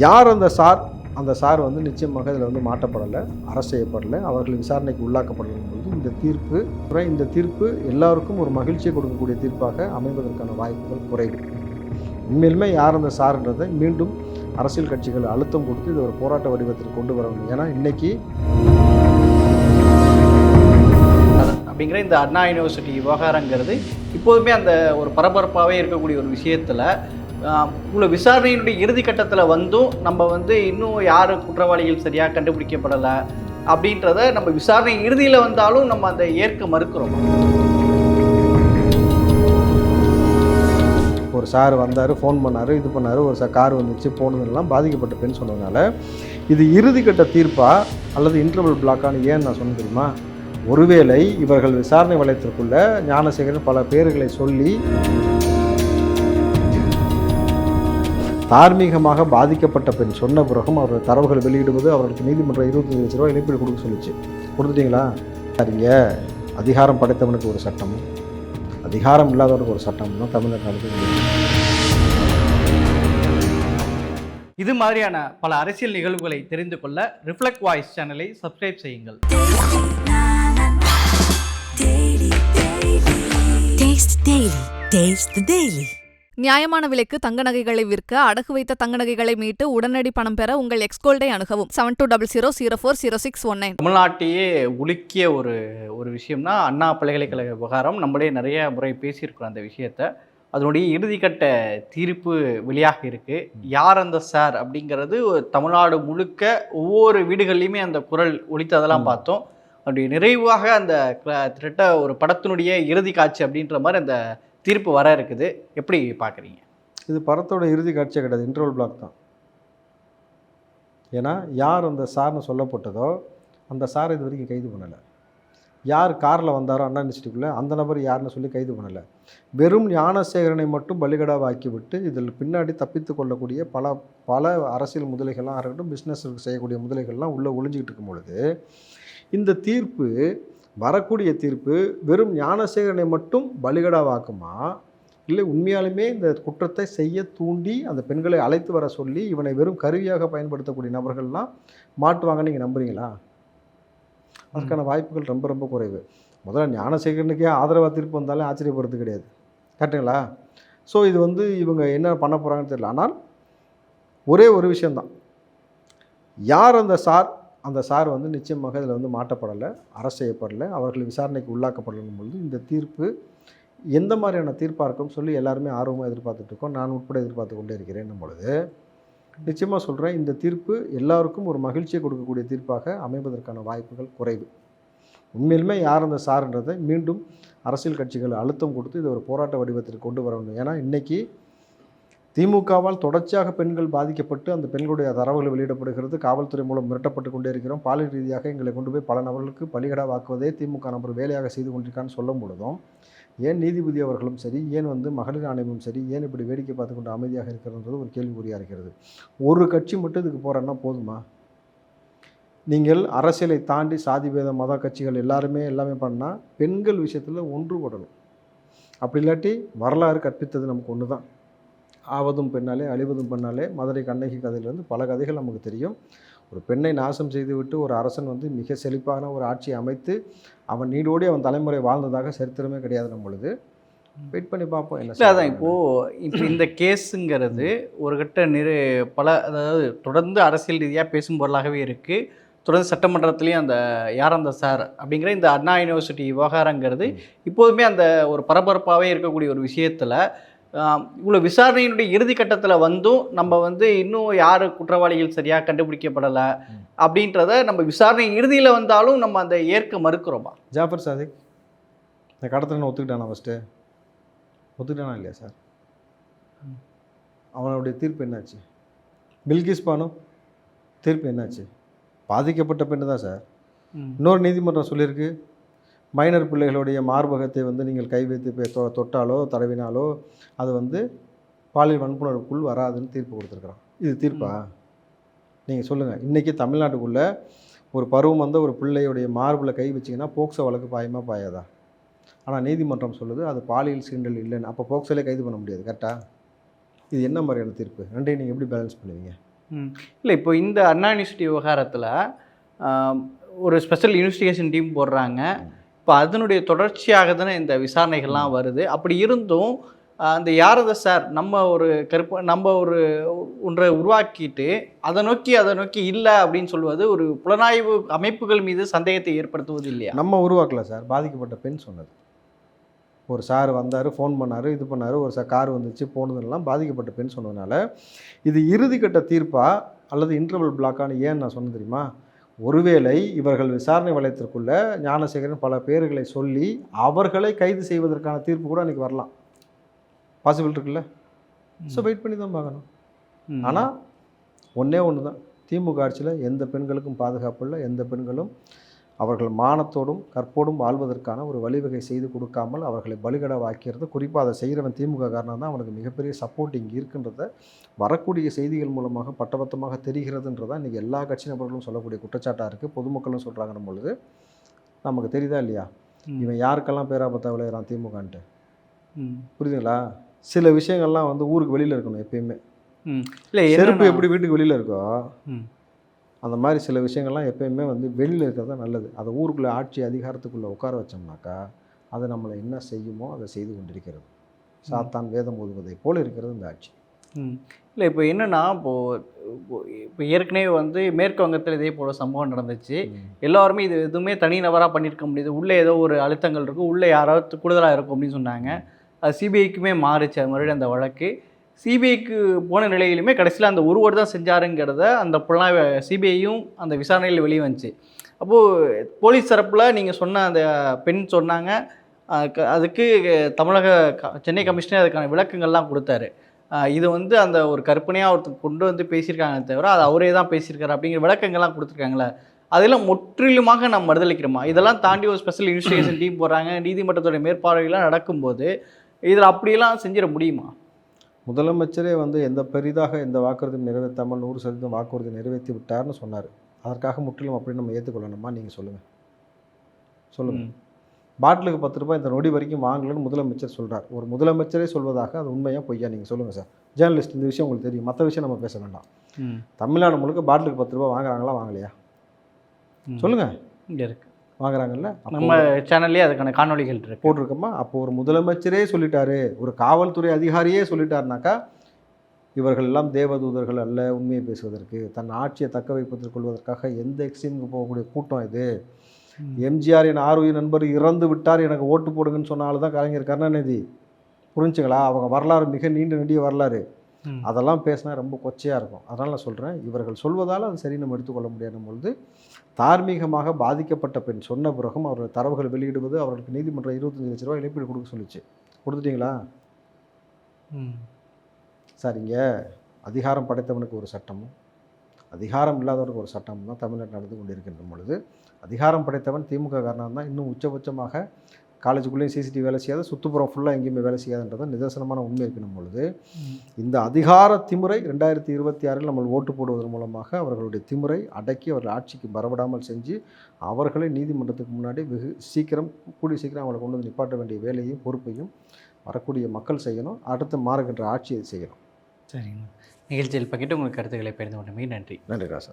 யார் அந்த சார்? அந்த சார் வந்து நிச்சயமாக இதில் வந்து மாட்டப்படலை அரசு செய்யப்படலை. அவர்கள் விசாரணைக்கு உள்ளாக்கப்படலும் பொழுது இந்த தீர்ப்பு அப்புறம் இந்த தீர்ப்பு எல்லாருக்கும் ஒரு மகிழ்ச்சியை கொடுக்கக்கூடிய தீர்ப்பாக அமைவதற்கான வாய்ப்புகள் குறைவு. உண்மையிலுமே யார் அந்த சார்ன்றதை மீண்டும் அரசியல் கட்சிகள் அழுத்தம் கொடுத்து இது ஒரு போராட்ட வடிவத்தில் கொண்டு வரணும் ஏன்னா இன்றைக்கி அப்படிங்கிற இந்த அண்ணா யூனிவர்சிட்டி விவகாரங்கிறது இப்போதுமே அந்த ஒரு பரபரப்பாகவே இருக்கக்கூடிய ஒரு விஷயத்தில் உள்ள விசாரணையினுடைய இறுதி கட்டத்தில் வந்தும் நம்ம வந்து இன்னும் யார் குற்றவாளிகள் சரியாக கண்டுபிடிக்கப்படலை அப்படின்றத நம்ம விசாரணை இறுதியில் வந்தாலும் நம்ம அந்த ஏற்க மறுக்கிறோம். ஒரு சார் வந்தார் ஃபோன் பண்ணார் இது பண்ணார் ஒரு சார் கார் வந்துச்சு போனதெல்லாம் பாதிக்கப்பட்ட பெண் சொன்னதுனால இது இறுதிக்கட்ட தீர்ப்பா அல்லது இன்டர்வல் பிளாக்கான்னு ஏன் நான் சொன்னேன் தெரியுமா? ஒருவேளை இவர்கள் விசாரணை வளையத்திற்குள்ள ஞானசேகரன் பல பேர்களை சொல்லி தார்மீகமாக பாதிக்கப்பட்ட பெண் சொன்ன பிறகும் அவர்கள் தரவுகள் வெளியிடுவது அவர்களுக்கு நீதிமன்றம் இருபத்தஞ்சு லட்ச ரூபாய் இழப்பீடு கொடுக்க சொல்லிச்சு. கொடுத்துட்டீங்களா? சரிங்க. அதிகாரம் படைத்தவனுக்கு ஒரு சட்டம். அதிகாரம் இல்லாதவனுக்கு ஒரு சட்டம். தான் தமிழ்நாட்டு நடக்குது இது மாதிரியான பல அரசியல் நிகழ்வுகளை தெரிந்து கொள்ள ரிஃப்ளெக்ட் வாய்ஸ் சேனலை சப்ஸ்கிரைப் செய்யுங்கள். நியாயமான விலைக்கு தங்க நகைகளை விற்க அடகு வைத்த தங்க நகைகளை மீட்டு உடனடி பணம் பெற உங்கள் எக்ஸ்கோல்டை அணுகவும் seven two double zero zero four zero six one nine தமிழ்நாட்டையே உலுக்கிய ஒரு ஒரு விஷயம்னா அண்ணா பல்கலைக்கழக விவகாரம். நம்மளே நிறைய முறை பேசியிருக்கிறோம் அந்த விஷயத்த. அதனுடைய இறுதிக்கட்ட தீர்ப்பு வெளியாக இருக்கு. யார் அந்த சார் அப்படிங்கிறது ஒரு தமிழ்நாடு முழுக்க ஒவ்வொரு வீடுகள்லையுமே அந்த குரல் ஒலித்ததெல்லாம் ம். பார்த்தோம். அப்படி நிறைவாக அந்த திட்ட ஒரு படத்தினுடைய இறுதி காட்சி அப்படின்ற மாதிரி அந்த தீர்ப்பு வர இருக்குது. எப்படி பார்க்குறீங்க? இது படத்தோட இறுதி காட்சியே கிடையாது இன்டர்வல் பிளாக் தான். ஏன்னா யார் அந்த சார்னு சொல்லப்பட்டதோ அந்த சார் இது வரைக்கும் கைது பண்ணலை. யார் காரில் வந்தாரோ அண்ணா யூனிவர்சிட்டிக்குள்ளே அந்த நபர் யாருன்னு சொல்லி கைது பண்ணலை. வெறும் ஞானசேகரனை மட்டும் பலிகடாவாக்கி விட்டு இதில் பின்னாடி தப்பித்து கொள்ளக்கூடிய பல பல அரசியல் முதலைகள்லாம் இருக்கட்டும் பிஸ்னஸ் செய்யக்கூடிய முதலைகள்லாம் உள்ளே ஒளிஞ்சிக்கிட்டு இருக்கும் பொழுது இந்த தீர்ப்பு வரக்கூடிய தீர்ப்பு வெறும் ஞானசேகரனை மட்டும் பலிகடாவாக்குமா? இல்லை உண்மையாலுமே இந்த குற்றத்தை செய்ய தூண்டி அந்த பெண்களை அழைத்து வர சொல்லி இவனை வெறும் கருவியாக பயன்படுத்தக்கூடிய நபர்கள்லாம் மாட்டுவாங்கன்னு நீங்கள் நம்புறீங்களா? அதுக்கான வாய்ப்புகள் ரொம்ப ரொம்ப குறைவு. முதல்ல ஞானசேகரனுக்கே ஆதரவாக தீர்ப்பு வந்தாலும் ஆச்சரியப்படுறது கிடையாது. கரெக்டுங்களா ஸோ இது வந்து இவங்க என்ன பண்ண போகிறாங்கன்னு தெரியல. ஆனால் ஒரே ஒரு விஷயந்தான் யார் அந்த சார் அந்த சார் வந்து நிச்சயமாக இதில் வந்து மாட்டப்படலை அரசு செய்யப்படலை அவர்கள் விசாரணைக்கு உள்ளாக்கப்படலும் பொழுது இந்த தீர்ப்பு எந்த மாதிரியான தீர்ப்பாக இருக்கும்னு சொல்லி எல்லாருமே ஆர்வமாக எதிர்பார்த்துட்டு இருக்கோம் நான் உட்பட எதிர்பார்த்து கொண்டே இருக்கிறேன் பொழுது. நிச்சயமாக சொல்கிறேன் இந்த தீர்ப்பு எல்லாருக்கும் ஒரு மகிழ்ச்சியை கொடுக்கக்கூடிய தீர்ப்பாக அமைவதற்கான வாய்ப்புகள் குறைவு. உண்மையிலுமே யார் அந்த சார்ன்றதை மீண்டும் அரசியல் கட்சிகள் அழுத்தம் கொடுத்து இது ஒரு போராட்ட வடிவத்தில் கொண்டு வரணும். ஏன்னா இன்றைக்கி திமுகவால் தொடர்ச்சியாக பெண்கள் பாதிக்கப்பட்டு அந்த பெண்களுடைய தரவுகள் வெளியிடப்படுகிறது. காவல்துறை மூலம் மிரட்டப்பட்டு கொண்டே இருக்கிறோம். பாலியல் ரீதியாக எங்களை கொண்டு போய் பல நபர்களுக்கு பலிகடாவாக்குவதே திமுக நபர் வேலையாக செய்து கொண்டிருக்கான்னு சொல்லும் பொழுதும் ஏன் நீதிபதி அவர்களும் சரி ஏன் வந்து மகளிர் ஆணையமும் சரி ஏன் இப்படி வேடிக்கை பார்த்து கொண்டு அமைதியாக இருக்கிறன்றது ஒரு கேள்விக்குறியாக இருக்கிறது. ஒரு கட்சி மட்டும் இதுக்கு போகிறன்னா போதுமா? நீங்கள் அரசியலை தாண்டி சாதி பேத மத கட்சிகள் எல்லாருமே எல்லாமே பண்ணால் பெண்கள் விஷயத்தில் ஒன்றுபடணும். அப்படி இல்லாட்டி வரலாறு கற்பித்தது நமக்கு ஒன்று தான் ஆவதும் பெண்ணாலே அழிவதும் பெண்ணாலே மதுரை கண்ணகி கதையிலேருந்து பல கதைகள் நமக்கு தெரியும். ஒரு பெண்ணை நாசம் செய்துவிட்டு ஒரு அரசன் வந்து மிக செழிப்பான ஒரு ஆட்சியை அமைத்து அவன் நீடோடி அவன் தலைமுறை வாழ்ந்ததாக சரித்திரமே கிடையாது நம்மளுது வெயிட் பண்ணி பார்ப்போம் என்ன இல்லை அதான். இப்போது இப்போ இந்த கேஸுங்கிறது ஒரு கட்ட நிறு பல அதாவது தொடர்ந்து அரசியல் ரீதியாக பேசும் பொருளாகவே இருக்குது தொடர்ந்து சட்டமன்றத்துலேயும் அந்த யார் அந்த சார் அப்படிங்கிற இந்த அண்ணா யூனிவர்சிட்டி விவகாரங்கிறது இப்போதுமே அந்த ஒரு பரபரப்பாகவே இருக்கக்கூடிய ஒரு விஷயத்தில் இவ்வளோ விசாரணையினுடைய இறுதி கட்டத்தில் வந்தும் நம்ம வந்து இன்னும் யார் குற்றவாளிகள் சரியாக கண்டுபிடிக்கப்படலை. அப்படின்றத நம்ம விசாரணை இறுதியில் வந்தாலும் நம்ம அந்த ஏற்க மறுக்கிறோமா? ஜாஃபர் சாதிக் இந்த கடத்தலை ஒத்துக்கிட்டானா ஃபஸ்ட்டு ஒத்துக்கிட்டானா இல்லையா சார்? அவனுடைய தீர்ப்பு என்னாச்சு? பில்கிஸ் பானு தீர்ப்பு என்னாச்சு? பாதிக்கப்பட்ட பெண்ணு தான் சார். இன்னொரு நீதிமன்றம் சொல்லியிருக்கு. மைனர் பிள்ளைகளுடைய மார்பகத்தை வந்து நீங்கள் கை வைத்து தொட்டாலோ தடவினாலோ அது வந்து பாலியல் வன்புணர்வுக்குள் வராதுன்னு தீர்ப்பு கொடுத்துருக்குறான். இது தீர்ப்பா? நீங்கள் சொல்லுங்கள் இன்றைக்கி தமிழ்நாட்டுக்குள்ளே ஒரு பருவம் வந்த ஒரு பிள்ளையுடைய மார்பில் கை வச்சிங்கன்னா போக்சோ வழக்கு பாயுமா பாயாதா? ஆனால் நீதிமன்றம் சொல்லுது அது பாலியல் சீண்டல் இல்லைன்னு. அப்போ போக்சோலே கைது பண்ண முடியாது. கரெக்டா? இது என்ன மாதிரியான தீர்ப்பு? ரெண்டையும் நீங்கள் எப்படி பேலன்ஸ் பண்ணுவீங்க? இல்லை இப்போ இந்த அண்ணா யூனிவர்சிட்டி விவகாரத்தில் ஒரு ஸ்பெஷல் இன்வெஸ்டிகேஷன் டீம் போடுறாங்க. இப்போ அதனுடைய தொடர்ச்சியாக தானே இந்த விசாரணைகள்லாம் வருது. அப்படி இருந்தும் அந்த யாரத சார்? நம்ம ஒரு கருப்பு நம்ம ஒரு ஒன்றை உருவாக்கிட்டு அதை நோக்கி அதை நோக்கி இல்லை அப்படின்னு சொல்வது ஒரு புலனாய்வு அமைப்புகள் மீது சந்தேகத்தை ஏற்படுத்துவது இல்லையா? நம்ம உருவாக்கல சார். பாதிக்கப்பட்ட பெண் சொன்னது. ஒரு சார் வந்தார் ஃபோன் பண்ணார் இது பண்ணார் ஒரு சார் கார் வந்துச்சு போனதுலாம் பாதிக்கப்பட்ட பெண் சொன்னதுனால இது இறுதிக்கட்ட தீர்ப்பா அல்லது இன்டர்வல் பிளாக்கான்னு ஏன் நான் சொன்னேன் தெரியுமா? ஒருவேளை இவர்கள் விசாரணை வளையத்திற்குள்ள ஞானசேகரன் பல பேர்களை சொல்லி அவர்களை கைது செய்வதற்கான தீர்ப்பு கூட அன்றைக்கி வரலாம். பாசிபிள் இருக்குல்ல? ஸோ வெயிட் பண்ணி தான் பார்க்கணும். ஆனால் ஒன்றே ஒன்று தான் திமுக ஆட்சியில் எந்த பெண்களுக்கும் பாதுகாப்பு இல்லை எந்த பெண்களும் அவர்கள் மானத்தோடும் கற்போடும் வாழ்வதற்கான ஒரு வழிவகை செய்து கொடுக்காமல் அவர்களை பலிகடவாக்கிறது குறிப்பாக அதை செய்கிறவன் திமுக காரணம் தான் அவனுக்கு மிகப்பெரிய சப்போர்ட் இங்கே இருக்கின்றத வரக்கூடிய செய்திகள் மூலமாக பட்டபத்தமாக தெரிகிறதுன்றதான் இன்றைக்கி எல்லா கட்சி நபர்களும் சொல்லக்கூடிய குற்றச்சாட்டாக இருக்குது பொதுமக்களும் சொல்கிறாங்கன்னும் பொழுது நமக்கு தெரியுதா இல்லையா. இவன் யாருக்கெல்லாம் பேராபத்தா விளையிறான் திமுகன்ட்டு. புரியுதுங்களா சில விஷயங்கள்லாம் வந்து ஊருக்கு வெளியில் இருக்கணும் எப்பயுமே. இல்லை செருப்பு எப்படி வீட்டுக்கு வெளியில் இருக்கோ. அந்த மாதிரி சில விஷயங்கள்லாம் எப்பயுமே வந்து வெளியில் இருக்கிறது தான் நல்லது. அதை ஊருக்குள்ளே ஆட்சி அதிகாரத்துக்குள்ளே உட்கார வச்சோம்னாக்கா அது நம்மளை என்ன செய்யுமோ அதை செய்து கொண்டிருக்கிறது. சாத்தான் வேதம் ஓதுவதை போல இருக்கிறது இந்த ஆட்சி. ம். இல்லை இப்போ என்னன்னா இப்போது இப்போ ஏற்கனவே வந்து மேற்கு வங்கத்தில் இதே போல சம்பவம் நடந்துச்சு. எல்லாருமே இது எதுவுமே தனிநபராக பண்ணியிருக்க முடியுது. உள்ளே ஏதோ ஒரு அழுத்தங்கள் இருக்கும் உள்ளே யாராவது கூடுதலாக இருக்கும் அப்படின்னு சொன்னாங்க. அது சிபிஐக்குமே மாறுச்சு. அது மறுபடியும் அந்த வழக்கு. சிபிஐக்கு போன நிலையிலுமே கடைசியில் அந்த ஒருவர் தான் செஞ்சாருங்கிறத அந்த புலனாய்வு சிபிஐயும் அந்த விசாரணையில் வெளியே வந்துச்சு. அப்போது போலீஸ் தரப்பில் நீங்கள் சொன்ன அந்த பெண் சொன்னாங்க. அதுக்கு- அதுக்கு தமிழக க- சென்னை கமிஷனர் அதுக்கான விளக்கங்கள்லாம் கொடுத்தாரு. இது வந்து அந்த ஒரு கற்பனையாக ஒருத்தர் கொண்டு வந்து பேசியிருக்காங்க தவிர அது அவரே தான் பேசியிருக்காரு அப்படிங்கிற விளக்கங்கள்லாம் கொடுத்துருக்காங்களே அதெல்லாம் முற்றிலுமாக நம்ம மறுதளிக்கிறோமா? இதெல்லாம் தாண்டி ஒரு ஸ்பெஷல் இன்வெஸ்டிகேஷன் டீம் போகிறாங்க நீதிமன்றத்துடைய மேற்பார்வையெல்லாம் நடக்கும்போது இதில் அப்படியெல்லாம் செஞ்சிட முடியுமா? முதலமைச்சரே வந்து எந்த பெரிதாக எந்த வாக்குறுதியும் நிறைவேற்றாமல் நூறு சதவீதம் வாக்குறுதி நிறைவேற்றி விட்டார்னு சொன்னார். அதற்காக முற்றிலும் அப்படி நம்ம ஏற்றுக்கொள்ளணுமா நீங்கள் சொல்லுங்கள் சொல்லுங்கள். பாட்டிலுக்கு பத்து ரூபாய் இந்த நொடி வரைக்கும் வாங்கலன்னு முதலமைச்சர் சொல்கிறார் ஒரு முதலமைச்சரே சொல்வதாக அது உண்மையா பொய்யா நீங்கள் சொல்லுங்கள் சார். ஜேர்னலிஸ்ட் இந்த விஷயம் உங்களுக்கு தெரியும். மற்ற விஷயம் நம்ம பேச வேண்டாம். தமிழ்நாடு முழுக்க பாட்டிலுக்கு பத்து ரூபாய் வாங்குறாங்களா வாங்கலையா. சொல்லுங்கள் இங்கே இருக்கு. வாங்குறாங்கல்ல? நம்ம சேனல்லே அதுக்கான இருக்கு. போட்டிருக்கோமா அப்போ ஒரு முதலமைச்சரே சொல்லிட்டாரு. ஒரு காவல்துறை அதிகாரியே சொல்லிட்டாருனாக்கா இவர்கள் எல்லாம் தேவதூதர்கள் அல்ல உண்மையை பேசுவதற்கு. தன் ஆட்சியை தக்க வைப்பதற்கு கொள்வதற்காக எந்த எக்ஸ்ட்ரீமுக்கு போகக்கூடிய கூட்டம் இது. எம்ஜிஆர் என் ஆர்வீ நண்பர் இறந்து விட்டார் எனக்கு ஓட்டு போடுங்கன்னு சொன்னாலும் தான் கலைஞர் கருணாநிதி. புரிஞ்சுங்களா? அவங்க வரலாறு மிக நீண்ட நெடிய வரலாறு. அதெல்லாம் பேசினா ரொம்ப கொச்சையாக இருக்கும். அதனால் நான் சொல்கிறேன் இவர்கள் சொல்வதால் அது சரி நம்ம எடுத்துக்கொள்ள முடியாத பொழுது தார்மீகமாக பாதிக்கப்பட்ட பெண் சொன்ன பிறகும் அவர்கள் தரவுகள் வெளியிடுவது அவர்களுக்கு நீதிமன்றம் இருபத்தஞ்சு லட்ச ரூபாய் இழப்பீடு கொடுக்க சொல்லுச்சு கொடுத்துட்டீங்களா ம். சார் இங்கே அதிகாரம் படைத்தவனுக்கு ஒரு சட்டமும் அதிகாரம் இல்லாதவனுக்கு ஒரு சட்டமும் தான் தமிழ்நாடு நடந்து கொண்டிருக்கின்ற பொழுது அதிகாரம் படைத்தவன் திமுக காரணம் தான் இன்னும் உச்சபட்சமாக காலேஜுக்குள்ளேயும் சிசிடிவி வேலை செய்யாத. சுற்றுப்புறம் ஃபுல்லாக எங்கேயுமே வேலை செய்யாதுன்றதை நிதர்சனமான உண்மை இருக்கணும் பொழுது. இந்த அதிகார திமுறை ரெண்டாயிரத்தி இருபத்தி ஆறில் நம்ம ஓட்டு போடுவதன் மூலமாக அவர்களுடைய திமுறை அடக்கி அவர்கள் ஆட்சிக்கு வரவிடாமல் செஞ்சு அவர்களை நீதிமன்றத்துக்கு முன்னாடி வெகு சீக்கிரம் கூடிய சீக்கிரம் அவங்களை கொண்டு வந்து நிப்பாட்ட வேண்டிய வேலையும் பொறுப்பையும் வரக்கூடிய மக்கள் செய்யணும். அடுத்து மாறுகின்ற ஆட்சியை செய்யணும். சரிங்க. நிகழ்ச்சியில் பகிட்டு உங்களுக்கு கருத்துக்களை பகிர்ந்து கொண்டமே நன்றி. நன்றி ராசா.